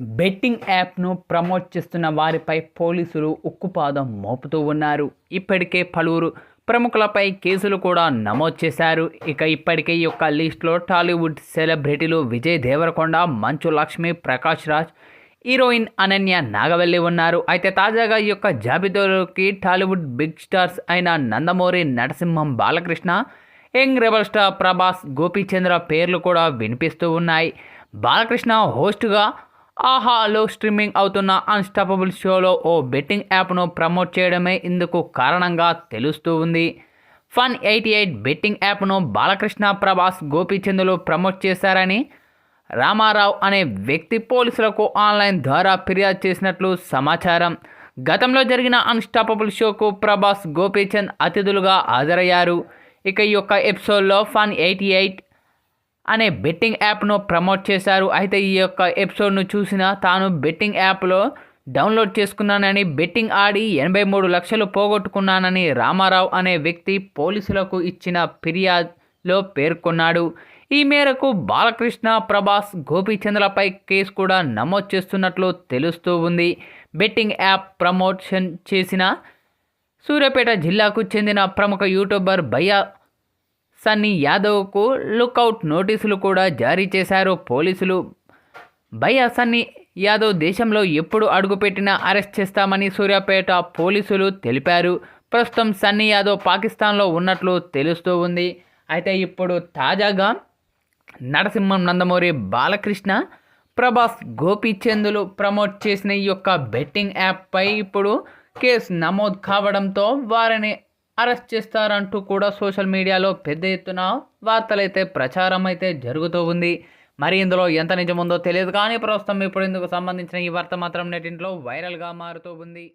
Betting యాప్ను promote చేస్తున్న వారిపై పోలీసులు ఉక్కుపాదం మోపుతూ ఉన్నారు. ఇప్పటికే పలువురు ప్రముఖులపై కేసులు కూడా నమోదు చేశారు. ఇక ఇప్పటికే ఈ యొక్క లిస్టులో టాలీవుడ్ సెలబ్రిటీలు విజయ్ దేవరకొండ మంచు లక్ష్మి ప్రకాష్ రాజ్ హీరోయిన్ అనన్య నాగవల్లి ఉన్నారు. అయితే తాజాగా ఈ యొక్క జాబితాలోకి టాలీవుడ్ బిగ్ స్టార్స్ అయిన Nandamuri Narasimham Balakrishna young rebel star Prabhas Gopichandra పేర్లు కూడా వినిపిస్తూ ఉన్నాయి. బాలకృష్ణ హోస్ట్గా ఆహాలో స్ట్రీమింగ్ అవుతున్న అన్స్టాపబుల్ షోలో ఓ బెట్టింగ్ యాప్ను ప్రమోట్ చేయడమే ఇందుకు కారణంగా తెలుస్తూ ఉంది. ఫన్ ఎయిటీ ఎయిట్ బెట్టింగ్ యాప్ను బాలకృష్ణ ప్రభాస్ గోపీచందులు ప్రమోట్ చేశారని రామారావు అనే వ్యక్తి పోలీసులకు ఆన్లైన్ ద్వారా ఫిర్యాదు చేసినట్లు సమాచారం. గతంలో జరిగిన అన్స్టాపబుల్ షోకు ప్రభాస్ గోపీచంద్ అతిథులుగా హాజరయ్యారు. ఇక ఈ యొక్క ఎపిసోడ్లో ఫన్ ఎయిటీ ఎయిట్ అనే బెట్టింగ్ యాప్ను ప్రమోట్ చేశారు. అయితే ఈ యొక్క ఎపిసోడ్ను చూసిన తాను బెట్టింగ్ యాప్లో డౌన్లోడ్ చేసుకున్నానని బెట్టింగ్ ఆడి ఎనభై మూడు లక్షలు పోగొట్టుకున్నానని రామారావు అనే వ్యక్తి పోలీసులకు ఇచ్చిన ఫిర్యాదులో పేర్కొన్నాడు. ఈ మేరకు బాలకృష్ణ ప్రభాస్ గోపీచంద్రపై కేసు కూడా నమోదు చేస్తున్నట్లు తెలుస్తూ ఉంది. బెట్టింగ్ యాప్ ప్రమోషన్ చేసిన సూర్యాపేట జిల్లాకు చెందిన ప్రముఖ యూట్యూబర్ భయ్యా సన్నీ యాదవ్కు లుకౌట్ నోటీసులు కూడా జారీ చేశారు పోలీసులు. భయ సన్నీ యాదవ్ దేశంలో ఎప్పుడు అడుగుపెట్టినా అరెస్ట్ చేస్తామని సూర్యాపేట పోలీసులు తెలిపారు. ప్రస్తుతం సన్నీ యాదవ్ పాకిస్తాన్లో ఉన్నట్లు తెలుస్తూ ఉంది. అయితే ఇప్పుడు తాజాగా నరసింహం నందమూరి బాలకృష్ణ ప్రభాస్ గోపీచందులు ప్రమోట్ చేసిన ఈ యొక్క బెట్టింగ్ యాప్పై ఇప్పుడు కేసు నమోదు కావడంతో వారిని అరెస్ట్ చేస్తారంటూ కూడా సోషల్ మీడియాలో పెద్ద ఎత్తున వార్తలైతే ప్రచారం అయితే జరుగుతూ ఉంది. మరి ఇందులో ఎంత నిజముందో తెలియదు కానీ ప్రస్తుతం ఇప్పుడు ఇందుకు సంబంధించిన ఈ వార్త మాత్రం నెటింట్లో వైరల్గా మారుతూ ఉంది.